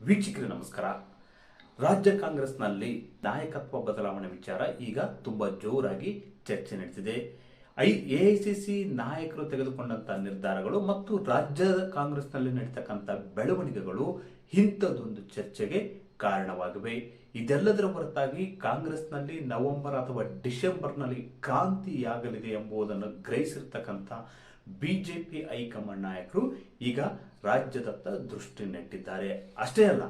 ವೀಕ್ಷಕರೇ, ನಮಸ್ಕಾರ. ರಾಜ್ಯ ಕಾಂಗ್ರೆಸ್ನಲ್ಲಿ ನಾಯಕತ್ವ ಬದಲಾವಣೆ ವಿಚಾರ ಈಗ ತುಂಬಾ ಜೋರಾಗಿ ಚರ್ಚೆ ನಡೆಸಿದೆ. ಐ ಎಐಸಿಸಿ ನಾಯಕರು ತೆಗೆದುಕೊಂಡಂಥ ನಿರ್ಧಾರಗಳು ಮತ್ತು ರಾಜ್ಯ ಕಾಂಗ್ರೆಸ್ನಲ್ಲಿ ನಡೀತಕ್ಕಂಥ ಬೆಳವಣಿಗೆಗಳು ಇಂಥದ್ದೊಂದು ಚರ್ಚೆಗೆ ಕಾರಣವಾಗಿವೆ. ಇದೆಲ್ಲದರ ಹೊರತಾಗಿ ಕಾಂಗ್ರೆಸ್ನಲ್ಲಿ ನವೆಂಬರ್ ಅಥವಾ ಡಿಸೆಂಬರ್ನಲ್ಲಿ ಕ್ರಾಂತಿಯಾಗಲಿದೆ ಎಂಬುದನ್ನು ಗ್ರಹಿಸಿರ್ತಕ್ಕಂಥ ಬಿಜೆಪಿ ಹೈಕಮಾಂಡ್ ನಾಯಕರು ಈಗ ರಾಜ್ಯದತ್ತ ದೃಷ್ಟಿ ನೆಟ್ಟಿದ್ದಾರೆ. ಅಷ್ಟೇ ಅಲ್ಲ,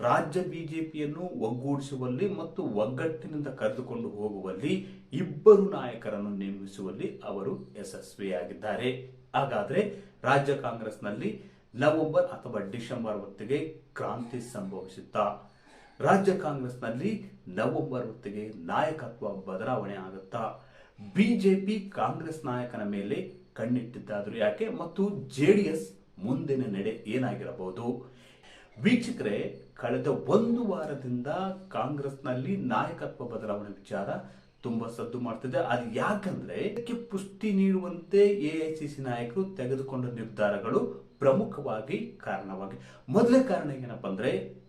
ರಾಜ್ಯ ಬಿಜೆಪಿಯನ್ನು ಒಗ್ಗೂಡಿಸುವಲ್ಲಿ ಮತ್ತು ಒಗ್ಗಟ್ಟಿನಿಂದ ಕರೆದುಕೊಂಡು ಹೋಗುವಲ್ಲಿ ಇಬ್ಬರು ನಾಯಕರನ್ನು ನೇಮಿಸುವಲ್ಲಿ ಅವರು ಯಶಸ್ವಿಯಾಗಿದ್ದಾರೆ. ಹಾಗಾದ್ರೆ ರಾಜ್ಯ ಕಾಂಗ್ರೆಸ್ನಲ್ಲಿ ನವೆಂಬರ್ ಅಥವಾ ಡಿಸೆಂಬರ್ ಹೊತ್ತಿಗೆ ಕ್ರಾಂತಿ ಸಂಭವಿಸುತ್ತಾ? ರಾಜ್ಯ ಕಾಂಗ್ರೆಸ್ನಲ್ಲಿ ನವೆಂಬರ್ ಹೊತ್ತಿಗೆ ನಾಯಕತ್ವ ಬದಲಾವಣೆ ಆಗುತ್ತಾ? ಬಿಜೆಪಿ ಕಾಂಗ್ರೆಸ್ ನಾಯಕನ ಮೇಲೆ ಕಣ್ಣಿಟ್ಟಿದ್ದಾದ್ರು ಯಾಕೆ? ಮತ್ತು ಜೆಡಿಎಸ್ ಮುಂದಿನ ನಡೆ ಏನಾಗಿರಬಹುದು? ವೀಕ್ಷಕರೇ, ಕಳೆದ ಒಂದು ವಾರದಿಂದ ಕಾಂಗ್ರೆಸ್ನಲ್ಲಿ ನಾಯಕತ್ವ ಬದಲಾವಣೆ ವಿಚಾರ ತುಂಬಾ ಸದ್ದು ಮಾಡ್ತಿದೆ. ಅದು ಯಾಕಂದ್ರೆ, ಇದಕ್ಕೆ ಪುಷ್ಟಿ ನೀಡುವಂತೆ ಎಐಸಿಸಿ ನಾಯಕರು ತೆಗೆದುಕೊಂಡ ನಿರ್ಧಾರಗಳು ಪ್ರಮುಖವಾಗಿ ಕಾರಣವಾಗಿ. ಮೊದಲೇ ಕಾರಣ ಏನಪ್ಪ ಅಂದ್ರೆ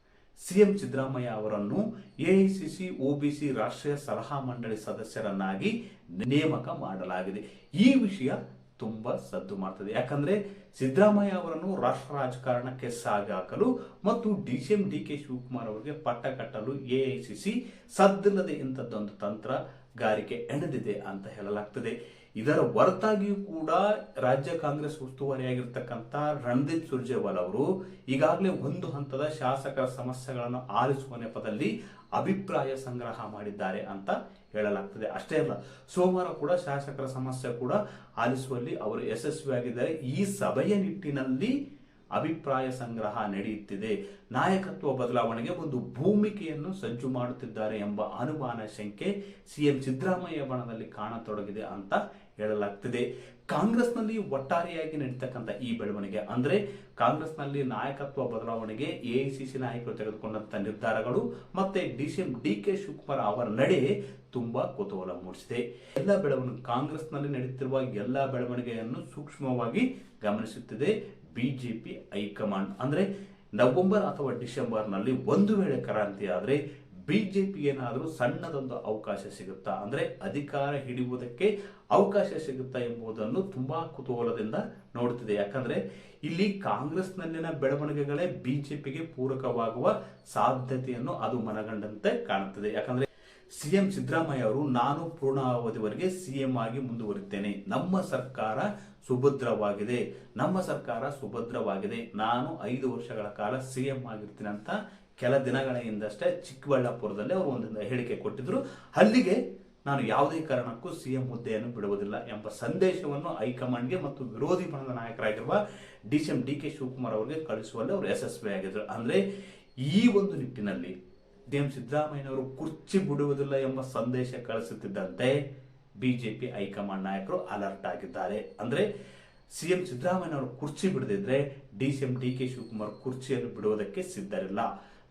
ಸಿಎಂ ಸಿದ್ದರಾಮಯ್ಯ ಅವರನ್ನು ಎಐಸಿಸಿ ಒಬಿಸಿ ರಾಷ್ಟ್ರೀಯ ಸಲಹಾ ಮಂಡಳಿ ಸದಸ್ಯರನ್ನಾಗಿ ನೇಮಕ ಮಾಡಲಾಗಿದೆ. ಈ ವಿಷಯ ತುಂಬಾ ಸದ್ದು ಮಾಡ್ತದೆ. ಯಾಕಂದ್ರೆ ಸಿದ್ದರಾಮಯ್ಯ ಅವರನ್ನು ರಾಷ್ಟ್ರ ರಾಜಕಾರಣಕ್ಕೆ ಸಾಗಾಕಲು ಮತ್ತು D C M D K Shivakumar ಅವರಿಗೆ ಪಟ್ಟ ಕಟ್ಟಲು ಎಐಸಿಸಿ ಸದ್ದಿಲ್ಲದೆ ಇಂಥದ್ದೊಂದು ತಂತ್ರಗಾರಿಕೆ ಎಣೆದಿದೆ ಅಂತ ಹೇಳಲಾಗ್ತದೆ. ಇದರ ಹೊರತಾಗಿಯೂ ಕೂಡ ರಾಜ್ಯ ಕಾಂಗ್ರೆಸ್ ಉಸ್ತುವಾರಿಯಾಗಿರ್ತಕ್ಕಂಥ ರಣದೀಪ್ ಸುರ್ಜೇವಾಲ್ ಅವರು ಈಗಾಗಲೇ ಒಂದು ಹಂತದ ಶಾಸಕರ ಸಮಸ್ಯೆಗಳನ್ನು ಆಲಿಸುವ ನೆಪದಲ್ಲಿ ಅಭಿಪ್ರಾಯ ಸಂಗ್ರಹ ಮಾಡಿದ್ದಾರೆ ಅಂತ ಹೇಳಲಾಗ್ತದೆ. ಅಷ್ಟೇ ಅಲ್ಲ, ಸೋಮವಾರ ಕೂಡ ಶಾಸಕರ ಸಮಸ್ಯೆ ಕೂಡ ಆಲಿಸುವಲ್ಲಿ ಅವರು ಯಶಸ್ವಿಯಾಗಿದ್ದಾರೆ. ಈ ಸಭೆಯ ನಿಟ್ಟಿನಲ್ಲಿ ಅಭಿಪ್ರಾಯ ಸಂಗ್ರಹ ನಡೆಯುತ್ತಿದೆ. ನಾಯಕತ್ವ ಬದಲಾವಣೆಗೆ ಒಂದು ಭೂಮಿಕೆಯನ್ನು ಸಜ್ಜು ಮಾಡುತ್ತಿದ್ದಾರೆ ಎಂಬ ಅನುಮಾನ ಶಂಕೆ ಸಿಎಂ ಸಿದ್ದರಾಮಯ್ಯ ಬಣದಲ್ಲಿ ಕಾಣತೊಡಗಿದೆ ಅಂತ ಹೇಳಲಾಗ್ತಿದೆ. ಕಾಂಗ್ರೆಸ್ನಲ್ಲಿ ಒಟ್ಟಾರೆಯಾಗಿ ನಡೀತಕ್ಕಂಥ ಈ ಬೆಳವಣಿಗೆ ಅಂದ್ರೆ ಕಾಂಗ್ರೆಸ್ನಲ್ಲಿ ನಾಯಕತ್ವ ಬದಲಾವಣೆಗೆ ಎಐಸಿಸಿ ನಾಯಕರು ತೆಗೆದುಕೊಂಡಂತ ನಿರ್ಧಾರಗಳು ಮತ್ತೆ ಡಿಸಿಎಂ ಡಿ ಕೆ ಶಿವಕುಮಾರ್ ಅವರ ನಡೆ ತುಂಬಾ ಕುತೂಹಲ ಮೂಡಿಸಿದೆ. ಎಲ್ಲ ಬೆಳವಣಿಗೆ ಕಾಂಗ್ರೆಸ್ನಲ್ಲಿ ನಡೆಯುತ್ತಿರುವ ಎಲ್ಲ ಬೆಳವಣಿಗೆಯನ್ನು ಸೂಕ್ಷ್ಮವಾಗಿ ಗಮನಿಸುತ್ತಿದೆ ಬಿಜೆಪಿ ಹೈಕಮಾಂಡ್. ಅಂದ್ರೆ ನವೆಂಬರ್ ಅಥವಾ ಡಿಸೆಂಬರ್ನಲ್ಲಿ ಒಂದು ವೇಳೆ ಕ್ರಾಂತಿ ಆದ್ರೆ ಬಿಜೆಪಿ ಏನಾದರೂ ಸಣ್ಣದೊಂದು ಅವಕಾಶ ಸಿಗುತ್ತಾ? ಅಂದರೆ ಅಧಿಕಾರ ಹಿಡಿಯುವುದಕ್ಕೆ ಅವಕಾಶ ಸಿಗುತ್ತಾ ಎಂಬುದನ್ನು ತುಂಬಾ ಕುತೂಹಲದಿಂದ ನೋಡುತ್ತಿದೆ ಯಾಕಂದ್ರೆ ಇಲ್ಲಿ ಕಾಂಗ್ರೆಸ್ನಲ್ಲಿನ ಬೆಳವಣಿಗೆಗಳೇ ಬಿಜೆಪಿಗೆ ಪೂರಕವಾಗುವ ಸಾಧ್ಯತೆಯನ್ನು ಅದು ಮನಗಂಡಂತೆ ಕಾಣುತ್ತದೆ. ಯಾಕಂದ್ರೆ ಸಿಎಂ ಸಿದ್ದರಾಮಯ್ಯ ಅವರು, ನಾನು ಪೂರ್ಣಾವಧಿವರೆಗೆ ಸಿಎಂ ಆಗಿ ಮುಂದುವರಿತೇನೆ ನಮ್ಮ ಸರ್ಕಾರ ಸುಭದ್ರವಾಗಿದೆ. ನಮ್ಮ ಸರ್ಕಾರ ಸುಭದ್ರವಾಗಿದೆ. ನಾನು ಐದು ವರ್ಷಗಳ ಕಾಲ ಸಿಎಂ ಆಗಿರ್ತೀನಿ ಅಂತ ಕೆಲ ದಿನಗಳ ಹಿಂದಷ್ಟೇ ಚಿಕ್ಕಬಳ್ಳಾಪುರದಲ್ಲಿ ಅವರು ಒಂದು ಹೇಳಿಕೆ ಕೊಟ್ಟಿದ್ರು. ಅಲ್ಲಿಗೆ ನಾನು ಯಾವುದೇ ಕಾರಣಕ್ಕೂ ಸಿಎಂ ಹುದ್ದೆಯನ್ನು ಬಿಡುವುದಿಲ್ಲ ಎಂಬ ಸಂದೇಶವನ್ನು ಹೈಕಮಾಂಡ್ಗೆ ಮತ್ತು ವಿರೋಧಿ ಬಣದ ನಾಯಕರಾಗಿರುವ D C M D K Shivakumar ಅವರಿಗೆ ಕಳಿಸುವಲ್ಲಿ ಅವರು ಯಶಸ್ವಿಯಾಗಿದ್ದರು ಅಂದ್ರೆ ಈ ಒಂದು ನಿಟ್ಟಿನಲ್ಲಿ ಡಿ ಎಂ ಸಿದ್ದರಾಮಯ್ಯನವರು ಕುರ್ಚಿ ಬಿಡುವುದಿಲ್ಲ ಎಂಬ ಸಂದೇಶ ಕಳಿಸುತ್ತಿದ್ದಂತೆ ಬಿಜೆಪಿ ಹೈಕಮಾಂಡ್ ನಾಯಕರು ಅಲರ್ಟ್ ಆಗಿದ್ದಾರೆ. ಅಂದ್ರೆ ಸಿಎಂ ಸಿದ್ದರಾಮಯ್ಯನವರು ಕುರ್ಚಿ ಬಿಡದಿದ್ರೆ D C M D K Shivakumar ಕುರ್ಚಿಯನ್ನು ಬಿಡುವುದಕ್ಕೆ ಸಿದ್ಧರಿಲ್ಲ.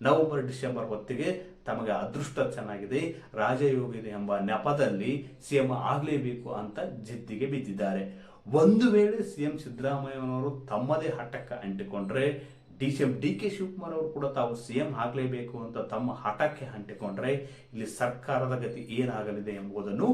ನವೆಂಬರ್, ಡಿಸೆಂಬರ್ ಹೊತ್ತಿಗೆ ತಮಗೆ ಅದೃಷ್ಟ ಚೆನ್ನಾಗಿದೆ. ರಾಜಯೋಗ ಇದೆ ಎಂಬ ನೆಪದಲ್ಲಿ ಸಿಎಂ ಆಗಲೇಬೇಕು ಅಂತ ಜಿದ್ದಿಗೆ ಬಿದ್ದಿದ್ದಾರೆ. ಒಂದು ವೇಳೆ ಸಿಎಂ ಸಿದ್ದರಾಮಯ್ಯನವರು ತಮ್ಮದೇ ಹಠಕ್ಕೆ ಅಂಟಿಕೊಂಡ್ರೆ D C M D K Shivakumar ಅವರು ಕೂಡ ತಾವು ಸಿಎಂ ಆಗಲೇಬೇಕು ಅಂತ ತಮ್ಮ ಹಠಕ್ಕೆ ಅಂಟಿಕೊಂಡ್ರೆ ಇಲ್ಲಿ ಸರ್ಕಾರದ ಗತಿ ಏನಾಗಲಿದೆ ಎಂಬುದನ್ನು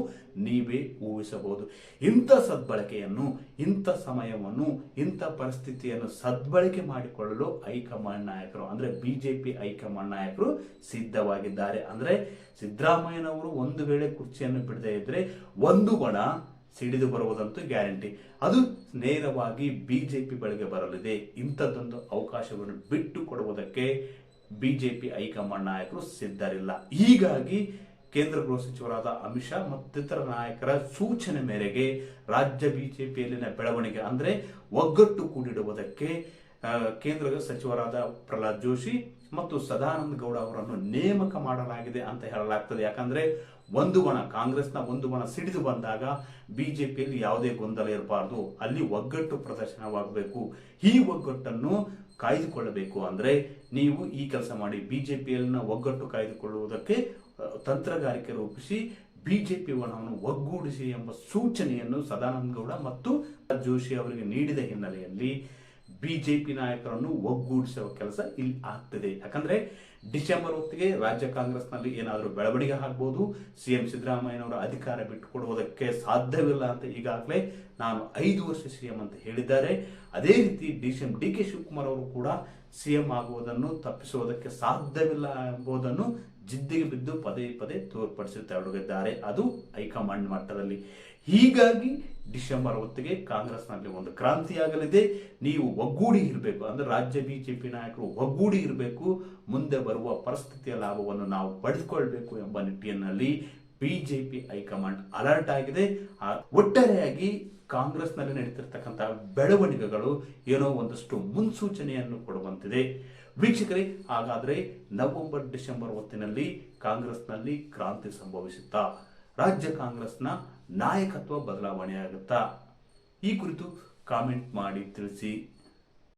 ನೀವೇ ಊಹಿಸಬಹುದು. ಇಂಥ ಸದ್ಬಳಕೆಯನ್ನು, ಇಂಥ ಸಮಯವನ್ನು, ಇಂಥ ಪರಿಸ್ಥಿತಿಯನ್ನು ಸದ್ಬಳಕೆ ಮಾಡಿಕೊಳ್ಳಲು ಹೈಕಮಾಂಡ್ ನಾಯಕರು, ಅಂದ್ರೆ ಬಿಜೆಪಿ ಹೈಕಮಾಂಡ್ ನಾಯಕರು ಸಿದ್ಧವಾಗಿದ್ದಾರೆ. ಅಂದ್ರೆ ಸಿದ್ದರಾಮಯ್ಯನವರು ಒಂದು ವೇಳೆ ಕುರ್ಚಿಯನ್ನು ಬಿಡದೇ ಇದ್ರೆ ಒಂದು ಬಣ ಸಿಡಿದು ಬರುವುದಂತೂ ಗ್ಯಾರಂಟಿ. ಅದು ನೇರವಾಗಿ ಬಿಜೆಪಿ ಬಳಿಗೆ ಬರಲಿದೆ. ಇಂಥದ್ದೊಂದು ಅವಕಾಶವನ್ನು ಬಿಟ್ಟು ಕೊಡುವುದಕ್ಕೆ ಬಿಜೆಪಿ ಹೈಕಮಾಂಡ್ ನಾಯಕರು ಸಿದ್ಧರಿಲ್ಲ. ಹೀಗಾಗಿ ಕೇಂದ್ರ ಗೃಹ ಸಚಿವರಾದ ಅಮಿತ್ ಶಾ ಮತ್ತಿತರ ನಾಯಕರ ಸೂಚನೆ ಮೇರೆಗೆ ರಾಜ್ಯ ಬಿಜೆಪಿಯಲ್ಲಿನ ಬೆಳವಣಿಗೆ ಅಂದರೆ ಒಗ್ಗಟ್ಟು ಕೂಡಿಡುವುದಕ್ಕೆ ಕೇಂದ್ರ ಸಚಿವರಾದ ಪ್ರಹ್ಲಾದ್ ಜೋಶಿ ಮತ್ತು ಸದಾನಂದ ಗೌಡ ಅವರನ್ನು ನೇಮಕ ಮಾಡಲಾಗಿದೆ ಅಂತ ಹೇಳಲಾಗ್ತದೆ. ಯಾಕಂದ್ರೆ ಒಂದು ಬಣ ಕಾಂಗ್ರೆಸ್ನ ಒಂದು ಗಣ ಸಿಡಿದು ಬಂದಾಗ ಬಿಜೆಪಿಯಲ್ಲಿ ಯಾವುದೇ ಗೊಂದಲ ಇರಬಾರ್ದು. ಅಲ್ಲಿ ಒಗ್ಗಟ್ಟು ಪ್ರದರ್ಶನವಾಗಬೇಕು. ಈ ಒಗ್ಗಟ್ಟನ್ನು ಕಾಯ್ದುಕೊಳ್ಳಬೇಕು ಅಂದ್ರೆ ನೀವು ಈ ಕೆಲಸ ಮಾಡಿ ಬಿಜೆಪಿಯಲ್ಲಿನ ಒಗ್ಗಟ್ಟು ಕಾಯ್ದುಕೊಳ್ಳುವುದಕ್ಕೆ ತಂತ್ರಗಾರಿಕೆ ರೂಪಿಸಿ ಬಿಜೆಪಿ ವನವನ್ನು ಒಗ್ಗೂಡಿಸಿ ಎಂಬ ಸೂಚನೆಯನ್ನು ಸದಾನಂದ ಗೌಡ ಮತ್ತು ಜೋಶಿ ಅವರಿಗೆ ನೀಡಿದ ಹಿನ್ನೆಲೆಯಲ್ಲಿ ಬಿಜೆಪಿ ನಾಯಕರನ್ನು ಒಗ್ಗೂಡಿಸುವ ಕೆಲಸ ಇಲ್ಲಿ ಆಗ್ತದೆ. ಯಾಕಂದ್ರೆ ಡಿಸೆಂಬರ್ ಹೊತ್ತಿಗೆ ರಾಜ್ಯ ಕಾಂಗ್ರೆಸ್ನಲ್ಲಿ ಏನಾದರೂ ಬೆಳವಣಿಗೆ ಆಗ್ಬೋದು, ಸಿಎಂ ಸಿದ್ದರಾಮಯ್ಯನವರ ಅಧಿಕಾರ ಬಿಟ್ಟುಕೊಡುವುದಕ್ಕೆ ಸಾಧ್ಯವಿಲ್ಲ ಅಂತ ಈಗಾಗಲೇ ನಾನು ಐದು ವರ್ಷ ಸಿಎಂ ಅಂತ ಹೇಳಿದ್ದಾರೆ. ಅದೇ ರೀತಿ D C M D K Shivakumar ಅವರು ಕೂಡ ಸಿಎಂ ಆಗುವುದನ್ನು ತಪ್ಪಿಸುವುದಕ್ಕೆ ಸಾಧ್ಯವಿಲ್ಲ ಎಂಬುದನ್ನು ಜಿದ್ದಿಗೆ ಬಿದ್ದು ಪದೇ ಪದೇ ತೋರ್ಪಡಿಸುತ್ತೊಡಗಿದ್ದಾರೆ ಅದು ಹೈಕಮಾಂಡ್ ಮಟ್ಟದಲ್ಲಿ ಹೀಗಾಗಿ ಡಿಸೆಂಬರ್ ಹೊತ್ತಿಗೆ ಕಾಂಗ್ರೆಸ್ನಲ್ಲಿ ಒಂದು ಕ್ರಾಂತಿಯಾಗಲಿದೆ ನೀವು ಒಗ್ಗೂಡಿ ಇರಬೇಕು. ಅಂದರೆ ರಾಜ್ಯ ಬಿಜೆಪಿ ನಾಯಕರು ಒಗ್ಗೂಡಿ ಇರಬೇಕು. ಮುಂದೆ ಬರುವ ಪರಿಸ್ಥಿತಿಯ ಲಾಭವನ್ನು ನಾವು ಪಡೆದುಕೊಳ್ಬೇಕು ಎಂಬ ನಿಟ್ಟಿನಲ್ಲಿ ಬಿಜೆಪಿ ಹೈಕಮಾಂಡ್ ಅಲರ್ಟ್ ಆಗಿದೆ. ಒಟ್ಟಾರೆಯಾಗಿ ಕಾಂಗ್ರೆಸ್ನಲ್ಲಿ ನಡೀತಿರ್ತಕ್ಕಂತಹ ಬೆಳವಣಿಗೆಗಳು ಏನೋ ಒಂದಷ್ಟು ಮುನ್ಸೂಚನೆಯನ್ನು ಕೊಡುವಂತಿದೆ. ವೀಕ್ಷಕರೇ, ಹಾಗಾದರೆ ನವೆಂಬರ್ ಡಿಸೆಂಬರ್ ಹೊತ್ತಿನಲ್ಲಿ ಕಾಂಗ್ರೆಸ್ನಲ್ಲಿ ಕ್ರಾಂತಿ ಸಂಭವಿಸುತ್ತಾ? ರಾಜ್ಯ ಕಾಂಗ್ರೆಸ್ನ ನಾಯಕತ್ವ ಬದಲಾವಣೆಯಾಗುತ್ತಾ ಈ ಕುರಿತು ಕಾಮೆಂಟ್ ಮಾಡಿ ತಿಳಿಸಿ.